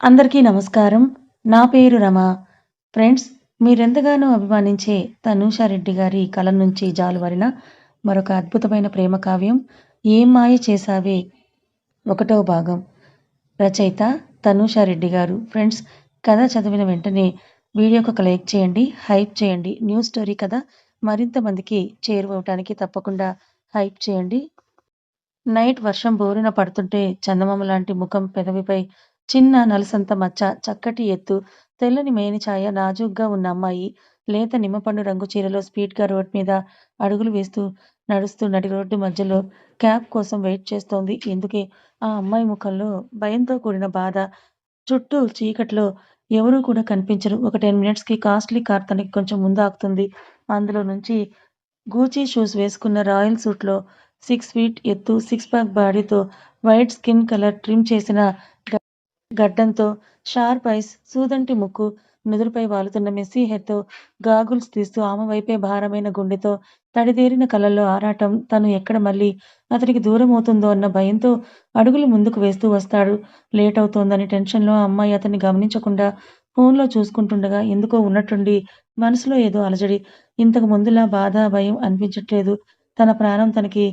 అందరికీ నమస్కారం. నా పేరు రమ. ఫ్రెండ్స్ మీరెంతగానో అభిమానించే తనూషారెడ్డి గారి కళ నుంచి జాలువారిన మరొక అద్భుతమైన ప్రేమ కావ్యం 'ఏం మాయ చేశావే' ఒకటో భాగం. రచయిత తనూషారెడ్డి గారు. ఫ్రెండ్స్ కథ చదివిన వెంటనే వీడియోకు ఒక లైక్ చేయండి. హైప్ చేయండి. న్యూస్ స్టోరీ కథ మరింత మందికి చేరువవటానికి తప్పకుండా హైప్ చేయండి. నైట్ వర్షం బోరున పడుతుంటే చందమామ లాంటి ముఖం పెదవిపై చిన్న నలుసంత మచ్చ, చక్కటి ఎత్తు, తెల్లని మేనిఛాయ, నాజూగ్గా ఉన్న అమ్మాయి లేత నిమ్మపండు రంగు చీరలో స్పీడ్గా రోడ్ మీద అడుగులు వేస్తూ నడుస్తూ నడి రోడ్డు మధ్యలో క్యాబ్ కోసం వెయిట్ చేస్తోంది. ఎందుకే ఆ అమ్మాయి ముఖంలో భయంతో కూడిన బాధ. చుట్టూ చీకట్లో ఎవరూ కూడా కనిపించరు. ఒక టెన్ మినిట్స్కి కాస్ట్లీ కార్ తనకి కొంచెం ముందు ఆగుతుంది. అందులో నుంచి గూచీ షూస్ వేసుకున్న రాయల్ సూట్లో సిక్స్ ఫీట్ ఎత్తు, సిక్స్ ప్యాక్ బాడీతో, వైట్ స్కిన్ కలర్ ట్రిమ్ చేసిన గడ్డంతో, షార్ప్ ఐస్, సూదంటి ముక్కు, నుదురుపై వాలుతున్న మెస్సీ హెడ్తో గాగుల్స్ తీస్తూ ఆమె వైపే భారమైన గుండెతో, తడిదేరిన కళ్ళల్లో ఆరాటం. తను ఎక్కడ మళ్ళీ అతనికి దూరమవుతుందో అన్న భయంతో అడుగులు ముందుకు వేస్తూ వస్తాడు. లేట్ అవుతోందని టెన్షన్లో ఆ అమ్మాయి అతన్ని గమనించకుండా ఫోన్లో చూసుకుంటుండగా ఎందుకో ఉన్నట్టుండి మనసులో ఏదో అలజడి. ఇంతకు ముందులా బాధ, భయం అనిపించట్లేదు. తన ప్రాణం తనకి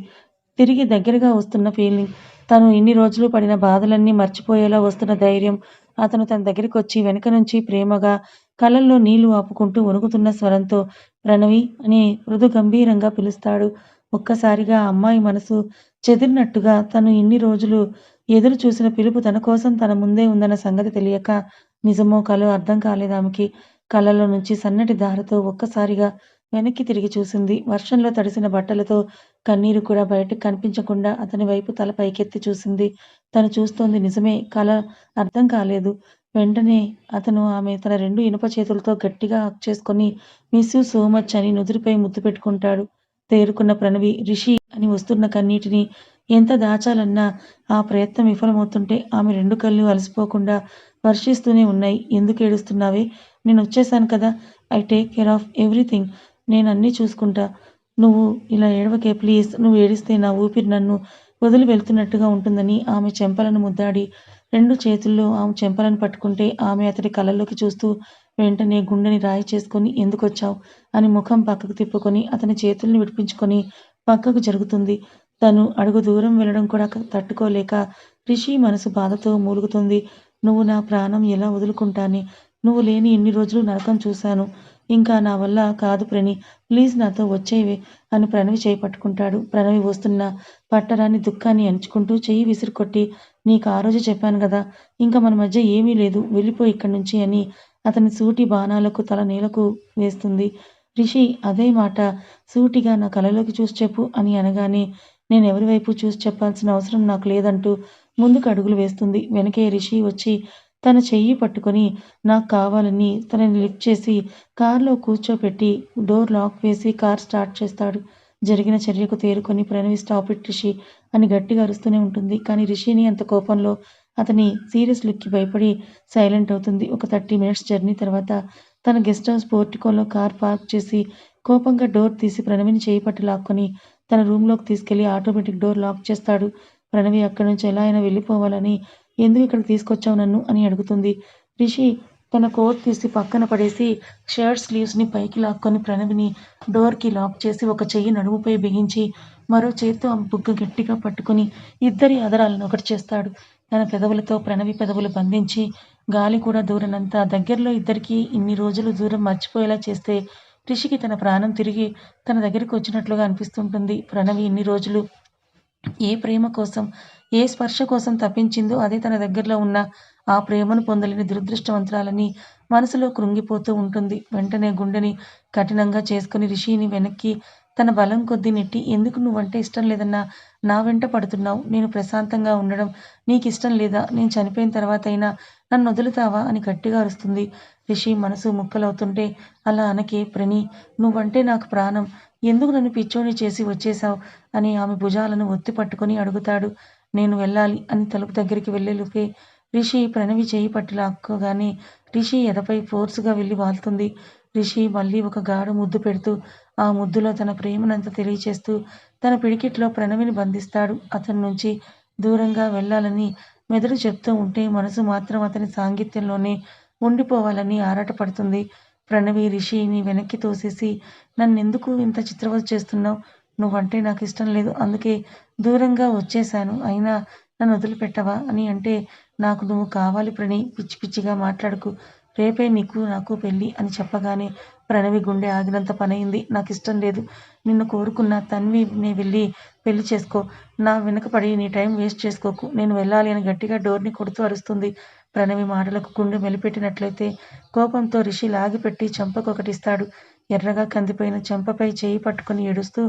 తిరిగి దగ్గరగా వస్తున్న ఫీలింగ్. తను ఇన్ని రోజులు పడిన బాధలన్నీ మర్చిపోయేలా వస్తున్న ధైర్యం. అతను తన దగ్గరికి వచ్చి వెనక నుంచి ప్రేమగా కళ్ళల్లో నీళ్ళు ఆపుకుంటూ వణుకుతున్న స్వరంతో 'ప్రణవి' అని మృదు గంభీరంగా పిలుస్తాడు. ఒక్కసారిగా అమ్మాయి మనసు చెదిరినట్టుగా తను ఇన్ని రోజులు ఎదురు చూసిన పిలుపు తన కోసం తన ముందే ఉందన్న సంగతి తెలియక నిజమో కలో అర్థం కాలేదామెకి. కళ్ళల్లో నుంచి సన్నటి ధారతో ఒక్కసారిగా వెనక్కి తిరిగి చూసింది. వర్షంలో తడిసిన బట్టలతో కన్నీరు కూడా బయటకు కనిపించకుండా అతని వైపు తల పైకెత్తి చూసింది. తను చూస్తోంది నిజమే కల అర్థం కాలేదు. వెంటనే అతను ఆమె తన రెండు ఇనుప చేతులతో గట్టిగా చేసుకుని మిస్ యూ సో మచ్ అని నుదురుపై ముద్దు పెట్టుకుంటాడు. తేరుకున్న ప్రణవి, రిషి అని వస్తున్న కన్నీటిని ఎంత దాచాలన్నా ఆ ప్రయత్నం విఫలమవుతుంటే ఆమె రెండు కళ్ళు అలసిపోకుండా వర్షిస్తూనే ఉన్నాయి. ఎందుకు ఏడుస్తున్నావే నేను వచ్చేసాను కదా! I take care of everything. నేను అన్నీ చూసుకుంటా. నువ్వు ఇలా ఏడవకే ప్లీజ్. నువ్వు ఏడిస్తే నా ఊపిరి నన్ను వదిలి వెళ్తున్నట్టుగా ఉంటుందని ఆమె చెంపలను ముద్దాడి రెండు చేతుల్లో ఆమె చెంపలను పట్టుకుంటే ఆమె అతడి కళ్ళలోకి చూస్తూ వెంటనే గుండెని రాయి చేసుకుని ఎందుకొచ్చావు అని ముఖం పక్కకు తిప్పుకొని అతని చేతుల్ని విడిపించుకొని పక్కకు జరుగుతుంది. తను అడుగు దూరం వెళ్ళడం కూడా తట్టుకోలేక రిషి మనసు బాధతో మూలుగుతుంది. నువ్వు నా ప్రాణం ఎలా వదులుకుంటానే? నువ్వు లేని ఎన్ని రోజులు నరకం చూశాను. ఇంకా నా వల్ల కాదు ప్రణి ప్లీజ్ నాతో వచ్చేవే అని ప్రణవి చేయి పట్టుకుంటాడు. ప్రణవి వస్తున్న పట్టరాని దుఃఖాన్ని ఎంచుకుంటూ చెయ్యి విసురుకొట్టి నీకు ఆ రోజు చెప్పాను కదా ఇంకా మన మధ్య ఏమీ లేదు. వెళ్ళిపో ఇక్కడ్నుంచి అని అతని సూటి బాణాలకు తల నేలకు వేస్తుంది. రిషి అదే మాట సూటిగా నా కలలోకి చూసి చెప్పు అని అనగానే నేను ఎవరి వైపు చూసి చెప్పాల్సిన అవసరం నాకు లేదంటూ ముందుకు అడుగులు వేస్తుంది. వెనకే రిషి వచ్చి తన చెయ్యి పట్టుకొని నాకు కావాలని తనని లిఫ్ట్ చేసి కారులో కూర్చోపెట్టి డోర్ లాక్ వేసి కార్ స్టార్ట్ చేస్తాడు. జరిగిన చర్యకు తేరుకొని ప్రణవి స్టాప్ ఇట్ రిషి అని గట్టిగా అరుస్తూనే ఉంటుంది. కానీ రిషిని అంత కోపంలో అతని సీరియస్ లుక్కి భయపడి సైలెంట్ అవుతుంది. ఒక థర్టీ మినిట్స్ జర్నీ తర్వాత తన గెస్ట్ హౌస్ పోర్టికోలో కార్ పార్క్ చేసి కోపంగా డోర్ తీసి ప్రణవిని చేయి పట్టి లాక్కొని తన రూమ్లోకి తీసుకెళ్ళి ఆటోమేటిక్ డోర్ లాక్ చేస్తాడు. ప్రణవి అక్కడి నుంచి ఎలా అయినా వెళ్ళిపోవాలని ఎందుకు ఇక్కడ తీసుకొచ్చావు నన్ను అని అడుగుతుంది. రిషి తన కోట్ తీసి పక్కన పడేసి షర్ట్ స్లీవ్స్ని పైకి లాక్కొని ప్రణవిని డోర్కి లాక్ చేసి ఒక చెయ్యి నడుముపై బిగించి మరో చేత్తో ఆ బుగ్గ గట్టిగా పట్టుకొని ఇద్దరి అదరాలను ఒకటి చేస్తాడు. తన పెదవులతో ప్రణవి పెదవులు బంధించి గాలి కూడా దూరనంత దగ్గరలో ఇద్దరికీ ఇన్ని రోజులు దూరం మర్చిపోయేలా చేస్తే రిషికి తన ప్రాణం తిరిగి తన దగ్గరికి వచ్చినట్లుగా అనిపిస్తుంటుంది. ప్రణవి ఇన్ని రోజులు ఏ ప్రేమ కోసం, ఏ స్పర్శ కోసం తప్పించిందో అదే తన దగ్గరలో ఉన్న ఆ ప్రేమను పొందలేని దురదృష్టవంతురాలని మనసులో కృంగిపోతూ ఉంటుంది. వెంటనే గుండెని కఠినంగా చేసుకుని రిషిని వెనక్కి తన బలం కొద్దీ నెట్టి ఎందుకు నువ్వంటే ఇష్టం లేదన్నా నా వెంట పడుతున్నావు నేను ప్రశాంతంగా ఉండడం నీకు ఇష్టం లేదా? నేను చనిపోయిన తర్వాత అయినా నన్ను వదులుతావా అని గట్టిగా అరుస్తుంది. రిషి మనసు ముక్కలవుతుంటే అలా అనకే ప్రణి నువ్వంటే నాకు ప్రాణం. ఎందుకు నన్ను పిచ్చోని చేసి వచ్చేశావు అని ఆమె భుజాలను ఒత్తి పట్టుకొని అడుగుతాడు. నేను వెళ్ళాలి అని తలుపు దగ్గరికి వెళ్ళేలోపే రిషి ప్రణవి చేయి పట్టి లాక్కోగానే రిషి ఎదపై ఫోర్స్గా వెళ్ళి వాల్తుంది. రిషి మళ్ళీ ఒక గాఢ ముద్దు పెడుతూ ఆ ముద్దులో తన ప్రేమనంతా తెలియచేస్తూ తన పిడికిట్లో ప్రణవిని బంధిస్తాడు. అతని నుంచి దూరంగా వెళ్ళాలని మెదడు చెప్తూ ఉంటే మనసు మాత్రం అతని సాంగిత్యంలోనే ఉండిపోవాలని ఆరాటపడుతుంది. ప్రణవి రిషిని వెనక్కి తోసేసి నన్నెందుకు ఇంత చిత్రవధ చేస్తున్నావు నువ్వంటే ఇష్టం లేదు. అందుకే దూరంగా వచ్చేశాను. అయినా నన్ను వదిలిపెట్టవా? అని అంటే నాకు నువ్వు కావాలి ప్రణయ్ పిచ్చి పిచ్చిగా మాట్లాడుకు రేపే నీకు నాకు పెళ్ళి అని చెప్పగానే ప్రణవి గుండె ఆగినంత పనయింది. ఇష్టం లేదు. నిన్ను కోరుకున్న తన్విని వెళ్ళి పెళ్ళి చేసుకో. నా వెనకపడి నీ టైం వేస్ట్ చేసుకోకు. నేను వెళ్ళాలి అని గట్టిగా డోర్ని కొడుతూ అరుస్తుంది. ప్రణవి మాటలకు గుండె మెలిపెట్టినట్లయితే కోపంతో రిషి లాగిపెట్టి చెంపకొకటిస్తాడు. ఎర్రగా కందిపోయిన చెంపపై చేయి పట్టుకుని ఏడుస్తూ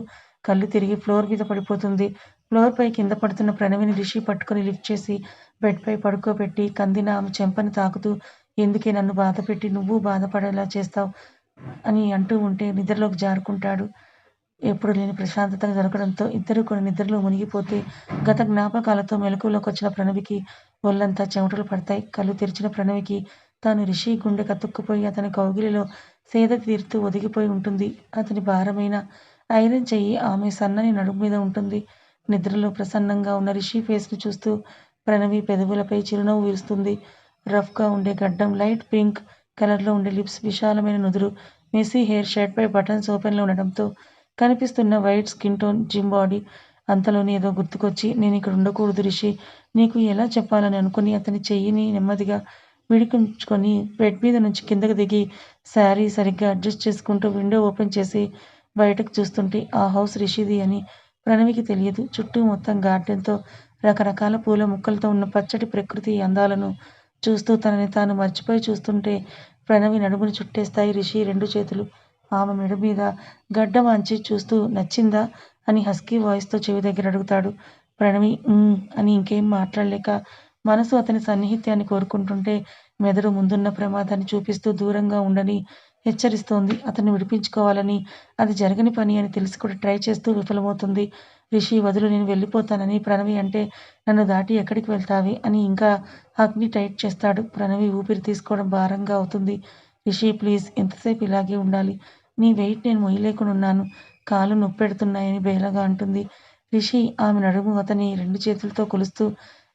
కళ్ళు తిరిగి ఫ్లోర్ మీద పడిపోతుంది. ఫ్లోర్ పై కింద పడుతున్న ప్రణవిని రిషి పట్టుకుని లిఫ్ట్ చేసి బెడ్ పై పడుకోబెట్టి కందిన ఆమె చెంపని తాకుతూ ఎందుకే నన్ను బాధపెట్టి నువ్వు బాధపడేలా చేస్తావు అని అంటూ ఉంటే నిద్రలోకి జారుకుంటాడు. ఎప్పుడు లేని ప్రశాంతత దొరకడంతో ఇద్దరు కూడా నిద్రలో మునిగిపోతే గత జ్ఞాపకాలతో మెలకువలోకొచ్చిన ప్రణవికి ఒళ్ళంతా చెమటలు పడతాయి. కళ్ళు తెరిచిన ప్రణవికి తాను రిషి గుండె కతుక్కుపోయి అతని కౌగిలిలో సేద తీరుతూ ఒదిగిపోయి ఉంటుంది. అతని భారమైన ఐరన్ చెయ్యి ఆమె సన్నని నడుము మీద ఉంటుంది. నిద్రలో ప్రసన్నంగా ఉన్న రిషి ఫేస్ని చూస్తూ ప్రణవి పెదవులపై చిరునవ్వు విరుస్తుంది. రఫ్గా ఉండే గడ్డం, లైట్ పింక్ కలర్లో ఉండే లిప్స్, విశాలమైన నుదురు, మెస్సీ హెయిర్, షర్ట్ పై బటన్స్ ఓపెన్లో ఉండడంతో కనిపిస్తున్న white skin tone, gym body. అంతలోనే ఏదో గుర్తుకొచ్చి నేనిక్కడ ఉండకూడదు రిషీ. నీకు ఎలా చెప్పాలని అనుకుని అతని చెయ్యిని నెమ్మదిగా విడికించుకొని బెడ్ మీద నుంచి కిందకి దిగి శారీ సరిగ్గా అడ్జస్ట్ చేసుకుంటూ విండో ఓపెన్ చేసి బయటకు చూస్తుంటే ఆ హౌస్ రిషిది అని ప్రణవికి తెలియదు. చుట్టూ మొత్తం గార్డెన్తో రకరకాల పూల మొక్కలతో ఉన్న పచ్చటి ప్రకృతి అందాలను చూస్తూ తనని తాను మర్చిపోయి చూస్తుంటే ప్రణవి నడుముని చుట్టేస్తాయి రిషి రెండు చేతులు. ఆమె మెడ మీద గడ్డ వాంచి చూస్తూ నచ్చిందా? అని హస్కీ వాయిస్తో చెవి దగ్గర అడుగుతాడు. ప్రణవి అని ఇంకేం మాట్లాడలేక మనసు అతని సాన్నిహిత్యాన్ని కోరుకుంటుంటే మెదడు ముందున్న ప్రమాదాన్ని చూపిస్తూ దూరంగా ఉండని హెచ్చరిస్తోంది. అతన్ని విడిపించుకోవాలని, అది జరగని పని అని తెలిసి కూడా ట్రై చేస్తూ విఫలమవుతుంది. రిషి వదులు నేను వెళ్ళిపోతానని ప్రణవి అంటే నన్ను దాటి ఎక్కడికి వెళ్తావే? అని ఇంకా అగ్ని టైట్ చేస్తాడు. ప్రణవి ఊపిరి తీసుకోవడం భారంగా అవుతుంది. రిషి ప్లీజ్ ఎంతసేపు ఇలాగే ఉండాలి? నీ వెయిట్ నేను మొయ్యలేకనున్నాను. కాలు నొప్పెడుతున్నాయని బేలగా అంటుంది. రిషి ఆమె నడుము అతని రెండు చేతులతో కొలుస్తూ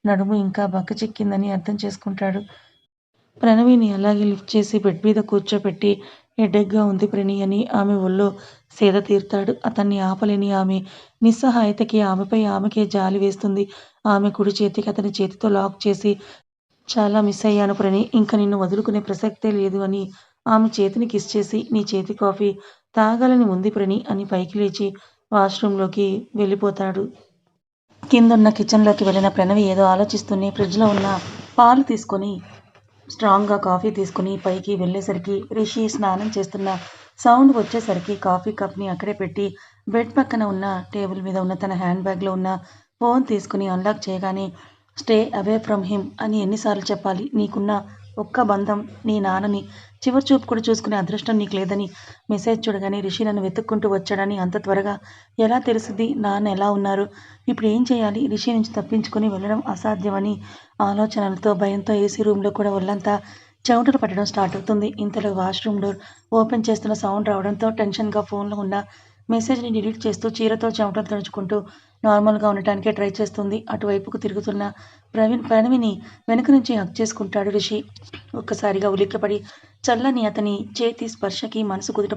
నడుము ఇంకా బక్కచిక్కిందని అర్థం చేసుకుంటాడు. ప్రణవిని అలాగే లిఫ్ట్ చేసి బెడ్ మీద కూర్చోపెట్టి హెడేక్ ఉంది ప్రణి అని ఆమె ఒళ్ళో సేద తీర్తాడు అతన్ని ఆపలేని ఆమె నిస్సహాయతకి ఆమెపై ఆమెకే జాలి వేస్తుంది. ఆమె కుడి చేతికి అతని చేతితో లాక్ చేసి చాలా మిస్ అయ్యాను ప్రణి ఇంక నిన్ను వదులుకునే ప్రసక్తే లేదు అని ఆమె చేతిని కిస్ చేసి నీ చేతి కాఫీ తాగాలని ఉంది ప్రణి అని పైకి లేచి వాష్రూంలోకి వెళ్ళిపోతాడు. కిందున్న కిచెన్లోకి వెళ్ళిన ప్రణవి ఏదో ఆలోచిస్తూనే ఫ్రిడ్జ్లో ఉన్న పాలు తీసుకొని స్ట్రాంగ్గా కాఫీ తీసుకుని పైకి వెళ్ళేసరికి రిషి స్నానం చేస్తున్న సౌండ్ వచ్చేసరికి కాఫీ కప్ని అక్కడే పెట్టి బెడ్ పక్కన ఉన్న టేబుల్ మీద ఉన్న తన హ్యాండ్ బ్యాగ్లో ఉన్న ఫోన్ తీసుకుని అన్లాక్ చేయగానే స్టే అవే ఫ్రమ్ హిమ్ అని ఎన్నిసార్లు చెప్పాలి? నీకున్న ఒక్క బంధం నీ నాన్నని చివరి చూపు కూడా చూసుకునే అదృష్టం నీకు లేదని మెసేజ్ చూడగానే రిషి నన్ను వెతుక్కుంటూ వచ్చాడని అంత త్వరగా ఎలా తెలుసుది నాన్న ఎలా ఉన్నారు? ఇప్పుడు ఏం చేయాలి? రిషి నుంచి తప్పించుకుని వెళ్ళడం అసాధ్యమని ఆలోచనలతో భయంతో ఏసీ రూమ్లో కూడా ఒళ్ళంతా చెమటలు పట్టడం స్టార్ట్ అవుతుంది. ఇంతలో వాష్రూమ్ డోర్ ఓపెన్ చేస్తున్న సౌండ్ రావడంతో టెన్షన్గా ఫోన్లో ఉన్న మెసేజ్ని డిలీట్ చేస్తూ చీరతో చెమటలు తుడుచుకుంటూ నార్మల్గా ఉండటానికే ట్రై చేస్తుంది. అటువైపుకు తిరుగుతున్న ప్రవీణ్ ప్రణవిని వెనుక నుంచి హక్ చేసుకుంటాడు రిషి. ఒక్కసారిగా ఉలిక్కిపడి చల్లని అతని చేతి స్పర్శకి మనసు కుదుట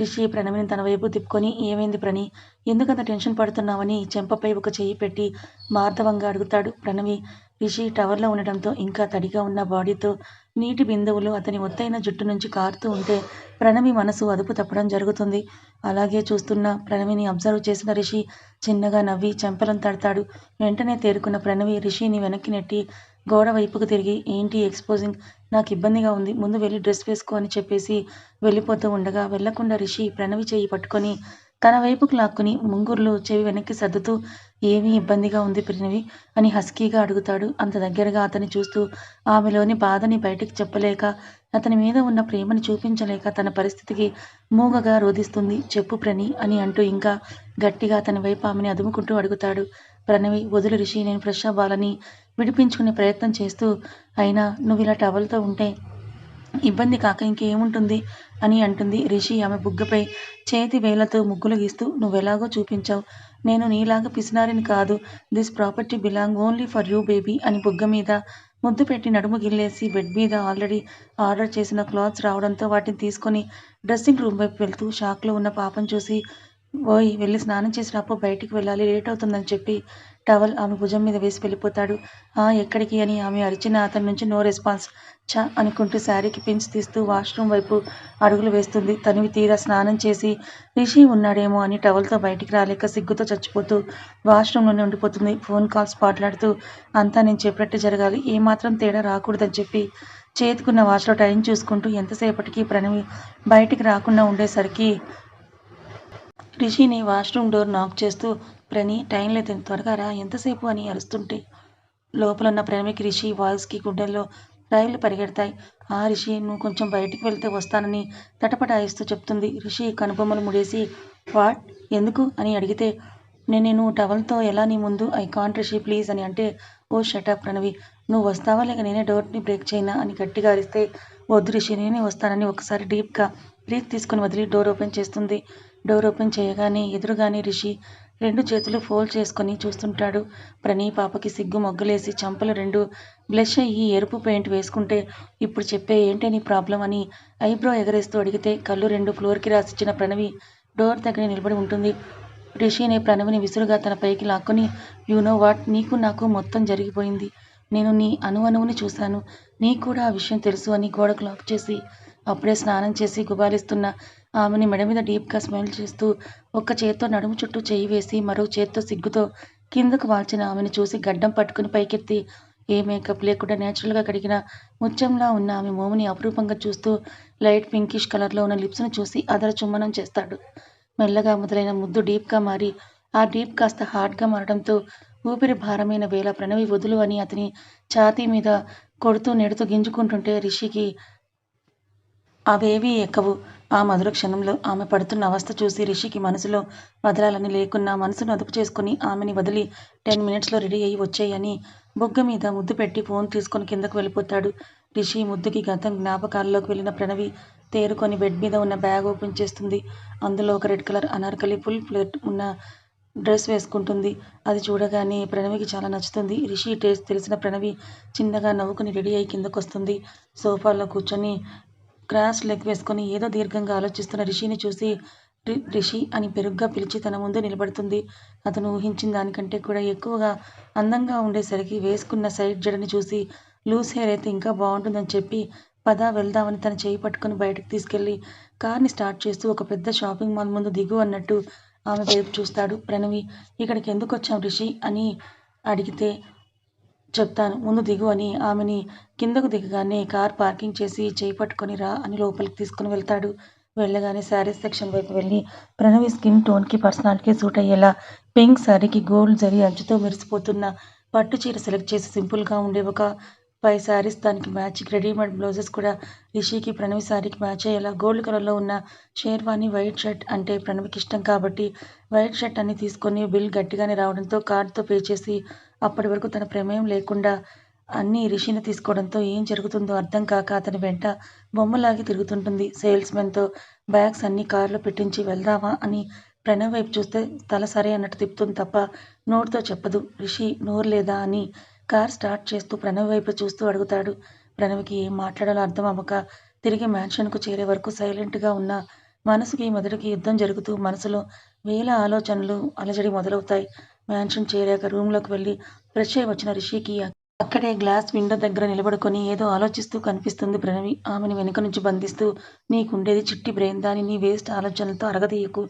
రిషి ప్రణవిని తన వైపు తిప్పుకొని ఏమైంది ప్రణి ఎందుకంత టెన్షన్ పడుతున్నావని చెంపపై ఒక చెయ్యి పెట్టి మార్దవంగా అడుగుతాడు. ప్రణవి రిషి టవర్లో ఉండటంతో ఇంకా తడిగా ఉన్న బాడీతో నీటి బిందువులు అతని ఒత్తైన జుట్టు నుంచి కారుతూ ఉంటే ప్రణవి మనసు అదుపు తప్పడం జరుగుతుంది. అలాగే చూస్తున్న ప్రణవిని అబ్జర్వ్ చేసిన రిషి చిన్నగా నవ్వి చెంపలను తడతాడు. వెంటనే తేరుకున్న ప్రణవి రిషిని వెనక్కి నెట్టి గోడ వైపుకు తిరిగి ఏంటి ఎక్స్పోజింగ్? నాకు ఇబ్బందిగా ఉంది. ముందు వెళ్ళి డ్రెస్ వేసుకో అని చెప్పేసి వెళ్ళిపోతూ ఉండగా వెళ్ళకుండా రిషి ప్రణవి చేయి పట్టుకొని తన వైపుకు లాక్కుని ముంగుర్లు చెవి వెనక్కి సర్దుతూ ఏమీ ఇబ్బందిగా ఉంది ప్రణవి? అని హస్కీగా అడుగుతాడు. అంత దగ్గరగా అతని చూస్తూ ఆమెలోని బాధని బయటికి చెప్పలేక అతని మీద ఉన్న ప్రేమని చూపించలేక తన పరిస్థితికి మూగగా రోదిస్తుంది. చెప్పు ప్రణి అని అంటూ ఇంకా గట్టిగా అతని వైపు ఆమెని అదుముకుంటూ అడుగుతాడు. ప్రణవి వదులు రిషి నేను ఫ్రెష్ అవ్వాలని విడిపించుకునే ప్రయత్నం చేస్తూ అయినా నువ్వు ఇలా టవల్తో ఉంటే ఇబ్బంది కాక ఇంకేముంటుంది? అని అంటుంది. రిషి ఆమె బుగ్గపై చేతి వేలతో ముగ్గులు గీస్తూ నువ్వెలాగో చూపించావు నేను నీలాగా పిసినారిని కాదు this property belong only for you baby అని బుగ్గ మీద ముద్దు పెట్టి నడుము గిల్లేసి బెడ్ మీద ఆల్రెడీ ఆర్డర్ చేసిన క్లాత్స్ రావడంతో వాటిని తీసుకొని డ్రెస్సింగ్ రూమ్ వైపు వెళ్తూ షాక్లో ఉన్న పాపను చూసి ఓయ్ వెళ్ళి స్నానం చేసి రాపో బయటికి వెళ్ళాలి లేట్ అవుతుందని చెప్పి టవల్ ఆమె భుజం మీద వేసి వెళ్ళిపోతాడు. ఆ ఎక్కడికి అని ఆమె అరిచిన అతని నుంచి నో రెస్పాన్స్. చ అనుకుంటూ శారీకి పించ్ తీస్తూ వాష్రూమ్ వైపు అడుగులు వేస్తుంది. తనివి తీరా స్నానం చేసి రిషి ఉన్నాడేమో అని టవల్తో బయటికి రాలేక సిగ్గుతో చచ్చిపోతూ వాష్రూమ్లోనే ఉండిపోతుంది. ఫోన్ కాల్స్ మాట్లాడుతూ అంతా నేను చెప్పినట్టు జరగాలి. ఏమాత్రం తేడా రాకూడదని చెప్పి చేతికున్న వాచ్లో టైం చూసుకుంటూ ఎంతసేపటికి ప్రణవి బయటికి రాకుండా ఉండేసరికి రిషిని వాష్రూమ్ డోర్ నాక్ చేస్తూ ప్రణి టైం లేదు త్వరగా రా ఎంతసేపు? అని అరుస్తుంటే లోపలున్న ప్రణమికి రిషి వాయిస్కి గుండెల్లో రైళ్ళు పరిగెడతాయి. ఆ రిషి నువ్వు కొంచెం బయటికి వెళ్తే వస్తానని తటపటాయిస్తూ చెప్తుంది. రిషి కనుబొమ్మలు ముడేసి వాట్? ఎందుకు? అని అడిగితే నేను నేను టవల్తో ఎలా నీ ముందు? ఐ కాంట్ రిషి ప్లీజ్ అని అంటే ఓ షటప్ ప్రణవి నువ్వు వస్తావా లేక నేనే డోర్ని బ్రేక్ చేయనా? అని గట్టిగా అరిస్తే వద్దు రిషి నేనే వస్తానని ఒకసారి డీప్గా బ్రేక్ తీసుకుని వదిలి డోర్ ఓపెన్ చేస్తుంది. డోర్ ఓపెన్ చేయగానే ఎదురుగానే రిషి రెండు చేతులు ఫోల్డ్ చేసుకొని చూస్తుంటాడు. ప్రణీ పాపకి సిగ్గు మొగ్గలేసి చంపలు రెండు బ్లష్ అయ్యి ఎరుపు పెయింట్ వేసుకుంటే ఇప్పుడు చెప్పే ఏంటి నీ ప్రాబ్లం అని ఐబ్రో ఎగరేస్తూ అడిగితే కళ్ళు రెండు ఫ్లోర్కి రాసిచ్చిన ప్రణవి డోర్ దగ్గర నిలబడి ఉంటుంది. రిషి అనే ప్రణవిని విసురుగా తన పైకి లాక్కొని యు నో వాట్ నీకు నాకు మొత్తం జరిగిపోయింది. నేను నీ అణువణువుని చూశాను. నీకు కూడా ఆ విషయం తెలుసు అని గోడకు లాక్ చేసి అప్పుడే స్నానం చేసి గుబాలిస్తున్న ఆమెని మెడ మీద డీప్గా స్మైల్ చేస్తూ ఒక్క చేత్తో నడుము చుట్టూ చేయి వేసి మరో చేత్తో సిగ్గుతో కిందకు వాల్చిన ఆమెను చూసి గడ్డం పట్టుకుని పైకెత్తి ఏ మేకప్ లేకుండా నేచురల్గా కడిగిన ముత్యంలా ఉన్న ఆమె మోముని అపురూపంగా చూస్తూ లైట్ పింకిష్ కలర్లో ఉన్న లిప్స్ను చూసి అదర చుమ్మనం చేస్తాడు. మెల్లగా మొదలైన ముద్దు డీప్గా మారి ఆ డీప్ కాస్త హార్డ్గా మారడంతో ఊపిరి భారమైన వేళ ప్రణవి వదులు అని అతని ఛాతీ మీద కొడుతూ నెడుతూ గింజుకుంటుంటే రిషికి అవేవీ ఎక్కవు. ఆ మధుర క్షణంలో ఆమె పడుతున్న అవస్థ చూసి రిషికి మనసులో వదలాలని లేకున్నా మనసును అదుపు చేసుకుని ఆమెని వదిలి టెన్ మినిట్స్లో రెడీ అయ్యి వచ్చేయని బొగ్గ మీద ముద్దు పెట్టి ఫోన్ తీసుకొని కిందకు వెళ్ళిపోతాడు. రిషి ముద్దుకి గతం జ్ఞాపకాల్లోకి వెళ్ళిన ప్రణవి తేరుకొని బెడ్ మీద ఉన్న బ్యాగ్ ఓపెన్ చేస్తుంది. అందులో ఒక red colour anarkali full plate ఉన్న డ్రెస్ వేసుకుంటుంది. అది చూడగానే ప్రణవికి చాలా నచ్చుతుంది. రిషి టేస్ట్ తెలిసిన ప్రణవి చిన్నగా నవ్వుకుని రెడీ అయ్యి కిందకు వస్తుంది సోఫాలో కూర్చొని క్రాస్ లెగ్ వేసుకొని ఏదో దీర్ఘంగా ఆలోచిస్తున్న రిషిని చూసి రిషి అని పెరుగ్గా పిలిచి తన ముందు నిలబడుతుంది. అతను ఊహించిన దానికంటే కూడా ఎక్కువగా అందంగా ఉండేసరికి వేసుకున్న సైడ్ జడని చూసి లూజ్ హెయిర్ అయితే ఇంకా బాగుంటుందని చెప్పి పద వెళ్దామని తన చేయి పట్టుకుని బయటకు తీసుకెళ్ళి కార్ని స్టార్ట్ చేస్తూ ఒక పెద్ద షాపింగ్ మాల్ ముందు దిగు అన్నట్టు ఆమె వైపు చూస్తాడు ప్రణవి. ఇక్కడికి ఎందుకు వచ్చాం రిషి అని అడిగితే చెప్తాను. ముందు దిగు అని ఆమెని కిందకు దిగగానే కార్ పార్కింగ్ చేసి చేయి పట్టుకొని రా అని లోపలికి తీసుకుని వెళ్తాడు. వెళ్ళగానే శారీస్ సెక్షన్ వైపు వెళ్ళి ప్రణవి స్కిన్ టోన్కి పర్సనాలిటీకి సూట్ అయ్యేలా పింక్ శారీకి గోల్డ్ జరి అంచుతో మెరిసిపోతున్న పట్టు చీర సెలెక్ట్ చేసి సింపుల్గా ఉండే ఒక ఫైవ్ శారీస్ దానికి మ్యాచ్. రెడీమేడ్ బ్లౌజెస్ కూడా రిషికి ప్రణవి శారీకి మ్యాచ్ అయ్యేలా గోల్డ్ కలర్లో ఉన్న షేర్వాణి వైట్ షర్ట్ అంటే ప్రణవికి ఇష్టం కాబట్టి వైట్ షర్ట్ అన్ని తీసుకొని బిల్ గట్టిగానే రావడంతో కార్డ్తో పే చేసి అప్పటి వరకు తన ప్రమేయం లేకుండా అన్నీ రిషిని తీసుకోవడంతో ఏం జరుగుతుందో అర్థం కాక అతని వెంట బొమ్మలాగి తిరుగుతుంటుంది. సేల్స్మెన్తో బ్యాగ్స్ అన్ని కారులో పెట్టించి వెళ్దామా అని ప్రణవ్ వైపు చూస్తే తల సరే అన్నట్టు తిప్పుతుంది తప్ప నోటితో చెప్పదు. రిషి నోరు లేదా అని కార్ స్టార్ట్ చేస్తూ ప్రణవ్ వైపు చూస్తూ అడుగుతాడు. ప్రణవ్కి ఏం మాట్లాడాలో అర్థం అవ్వక తిరిగి మ్యాన్షన్కు చేరే వరకు సైలెంట్గా ఉన్న మనసుకి మొదటికి యుద్ధం జరుగుతూ మనసులో వేల ఆలోచనలు అలజడి మొదలవుతాయి. మ్యాన్షన్ చేరాక రూమ్లోకి వెళ్ళి ఫ్రెష్ అయి వచ్చిన రిషికి అక్కడే గ్లాస్ విండో దగ్గర నిలబడుకొని ఏదో ఆలోచిస్తూ కనిపిస్తుంది ప్రణవి. ఆమెను వెనుక నుంచి బంధిస్తూ నీకుండేది చిట్టి బ్రెయిన్ దాని నీ వేస్ట్ ఆలోచనలతో అరగదీయకు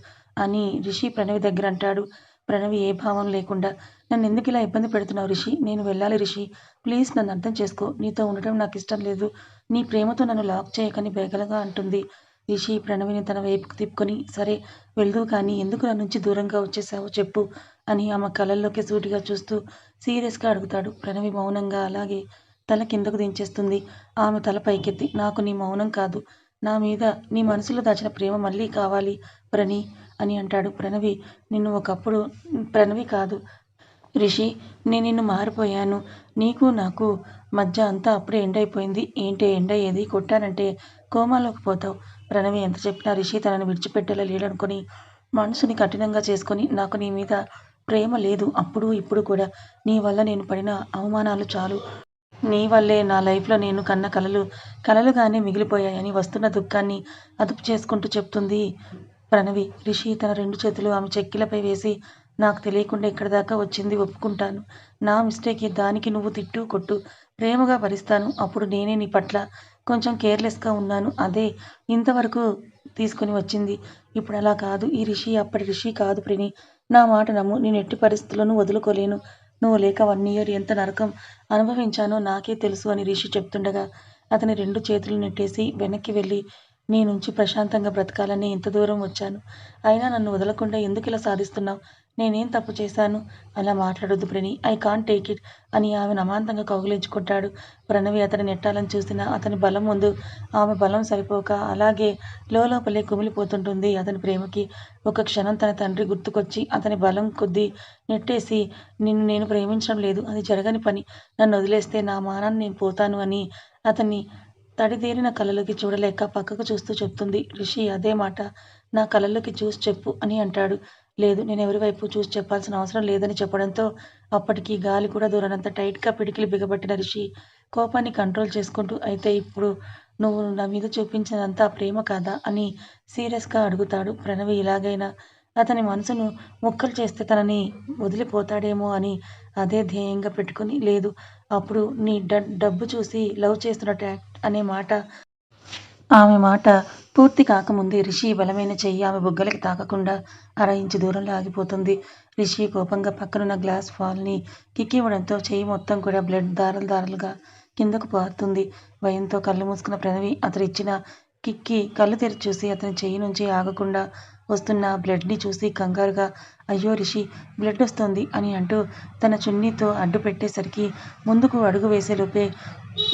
అని రిషి ప్రణవి దగ్గర అంటాడు. ప్రణవి ఏ భావం లేకుండా నన్ను ఎందుకు ఇలా ఇబ్బంది పెడుతున్నావు రిషి? నేను వెళ్ళాలి రిషి. ప్లీజ్ నన్ను అర్థం చేసుకో. నీతో ఉండటం నాకు ఇష్టం లేదు. నీ ప్రేమతో నన్ను లాక్ చేయకని బేగలగా అంటుంది రిషి. ప్రణవిని తన వైపుకు తిప్పుకొని సరే వెళ్దు కానీ ఎందుకు నా నుంచి దూరంగా వచ్చేసావో చెప్పు. అని ఆమె కళ్ళల్లోకి సూటిగా చూస్తూ సీరియస్గా అడుగుతాడు. ప్రణవి మౌనంగా అలాగే తల కిందకు దించేస్తుంది. ఆమె తల పైకెత్తి నాకు నీ మౌనం కాదు. నా మీద నీ మనసులో దాచిన ప్రేమ మళ్ళీ కావాలి ప్రణి అని అంటాడు. ప్రణవి నిన్ను ఒకప్పుడు ప్రణవి కాదు. రిషి నేను నిన్ను మారిపోయాను. నీకు నాకు మధ్య అంతా అప్పుడే ఎండ్ అయిపోయింది. ఏంటి ఎండ్ అయ్యేది? కొట్టానంటే కోమాలోకి పోతావు. ప్రణవి ఎంత చెప్పినా రిషి తనని విడిచిపెట్టేలా లేడనుకొని మనసుని కఠినంగా చేసుకొని నాకు నీ మీద ప్రేమ లేదు. అప్పుడు ఇప్పుడు కూడా నీ వల్ల నేను పడిన అవమానాలు చాలు. నీ వల్లే నా లైఫ్లో నేను కన్న కలలు కలలుగానే మిగిలిపోయాయని వస్తున్న దుఃఖాన్ని అదుపు చేసుకుంటూ చెప్తుంది ప్రణవి. రిషి తన రెండు చేతులు ఆమె చెక్కిలపై వేసి నాకు తెలియకుండా ఇక్కడ దాకా వచ్చింది ఒప్పుకుంటాను. నా మిస్టేక్ దానికి నువ్వు తిట్టు కొట్టు. ప్రేమగా భరిస్తాను. అప్పుడు నేనే నీ పట్ల కొంచెం కేర్లెస్గా ఉన్నాను. అదే ఇంతవరకు తీసుకుని వచ్చింది. ఇప్పుడు అలా కాదు. ఈ రిషి అప్పటి రిషి కాదు ప్రిని. నా మాట నమ్ము. నేను ఎట్టి పరిస్థితుల్లోనూ వదులుకోలేను. నువ్వు లేక వన్ ఇయర్ ఎంత నరకం అనుభవించానో నాకే తెలుసు అని రిషి చెప్తుండగా అతని రెండు చేతులు నెట్టేసి వెనక్కి వెళ్ళి నీ నుంచి ప్రశాంతంగా బ్రతకాలని ఇంత దూరం వచ్చాను. అయినా నన్ను వదలకుండా ఎందుకు ఇలా సాధిస్తున్నావు? నేనేం తప్పు చేశాను? అలా మాట్లాడొద్దు Prani. I can't take it అని ఆమెను అమాంతంగా కౌగిలించుకుంటాడు. ప్రణవి అతని నెట్టాలని చూసిన అతని బలం ముందు ఆమె బలం సరిపోక అలాగే లోపలే కుమిలిపోతుంటుంది అతని ప్రేమకి. ఒక క్షణం తన తండ్రి గుర్తుకొచ్చి అతని బలం కొద్దీ నెట్టేసి నిన్ను నేను ప్రేమించడం లేదు అది జరగని పని. నన్ను వదిలేస్తే నా మానాన్ని నేను పోతాను అని అతన్ని తడిదేరిన కళ్ళలోకి చూడలేక పక్కకు చూస్తూ చెప్తుంది రిషి అదే మాట. నా కళ్ళలోకి చూసి చెప్పు అని అంటాడు. లేదు నేను ఎవరి వైపు చూసి చెప్పాల్సిన అవసరం లేదని చెప్పడంతో అప్పటికి గాలి కూడా దూరనంత టైట్గా పిడికిలి బిగబట్టిన రిషి కోపాన్ని కంట్రోల్ చేసుకుంటూ అయితే ఇప్పుడు నువ్వు నా మీద చూపించినంత ప్రేమ కాదా? అని సీరియస్గా అడుగుతాడు ప్రణవి. ఇలాగైనా అతని మనసును ముక్కలు చేస్తే తనని వదిలిపోతాడేమో అని అదే ధ్యేయంగా పెట్టుకుని లేదు అప్పుడు నీ డబ్బు చూసి లవ్ చేస్తున్న అనే మాట ఆమె మాట పూర్తి కాకముందే రిషి బలమైన చెయ్యి ఆమె బుగ్గలకి తాకకుండా అర ఇంచు దూరంలో ఆగిపోతుంది. రిషి కోపంగా పక్కనున్న గ్లాస్ ఫాల్ని కిక్కివ్వడంతో చెయ్యి మొత్తం కూడా బ్లడ్ దారలు దారలుగా కిందకు పారుతుంది. భయంతో కళ్ళు మూసుకున్న ప్రణవి అతను ఇచ్చిన కిక్కి కళ్ళు తెరిచి చూసి అతని చెయ్యి నుంచి ఆగకుండా వస్తున్న బ్లడ్ని చూసి కంగారుగా అయ్యో రిషి బ్లడ్ వస్తుంది అని అంటూ తన చున్నీతో అడ్డు పెట్టేసరికి ముందుకు అడుగు వేసేలోపే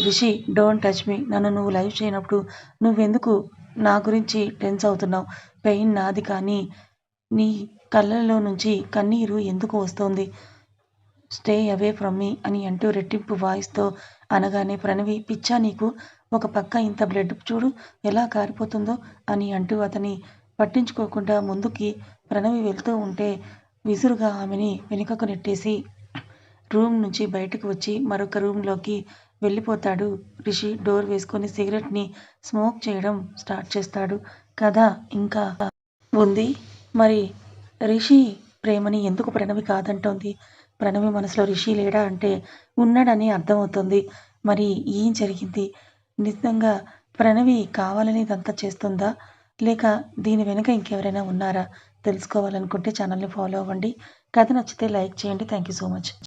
రిషి డోంట్ టచ్ మీ. నన్ను నువ్వు లైవ్ చేయనప్పుడు నువ్వెందుకు నా గురించి టెన్స్ అవుతున్నావు. పెయిన్ నాది కానీ నీ కళ్ళల్లో నుంచి కన్నీరు ఎందుకు వస్తోంది? స్టే అవే ఫ్రమ్ మీ అని అంటూ రెట్టింపు వాయిస్తో అనగానే ప్రణవి పిచ్చా నీకు ఒక పక్క ఇంత బ్లడ్ చూడు ఎలా కారిపోతుందో అని అంటూ అతని పట్టించుకోకుండా ముందుకి ప్రణవి వెళ్తూ ఉంటే విసురుగా ఆమెని వెనుకకు నెట్టేసి రూమ్ నుంచి బయటకు వచ్చి మరొక రూమ్లోకి వెళ్ళిపోతాడు. రిషి డోర్ వేసుకొని సిగరెట్ని స్మోక్ చేయడం స్టార్ట్ చేస్తాడు. కథ ఇంకా ఉంది. మరి రిషి ప్రేమని ఎందుకు ప్రణవి కాదంటోంది? ప్రణవి మనసులో రిషి లేడా అంటే ఉన్నాడని అర్థమవుతుంది. మరి ఏం జరిగింది? నిజంగా ప్రణవి కావాలని ఇదంతా చేస్తుందా? లేక దీని వెనుక ఇంకెవరైనా ఉన్నారా? తెలుసుకోవాలనుకుంటే ఛానల్ని ఫాలో అవ్వండి. కథ నచ్చితే లైక్ చేయండి. Thank you so much.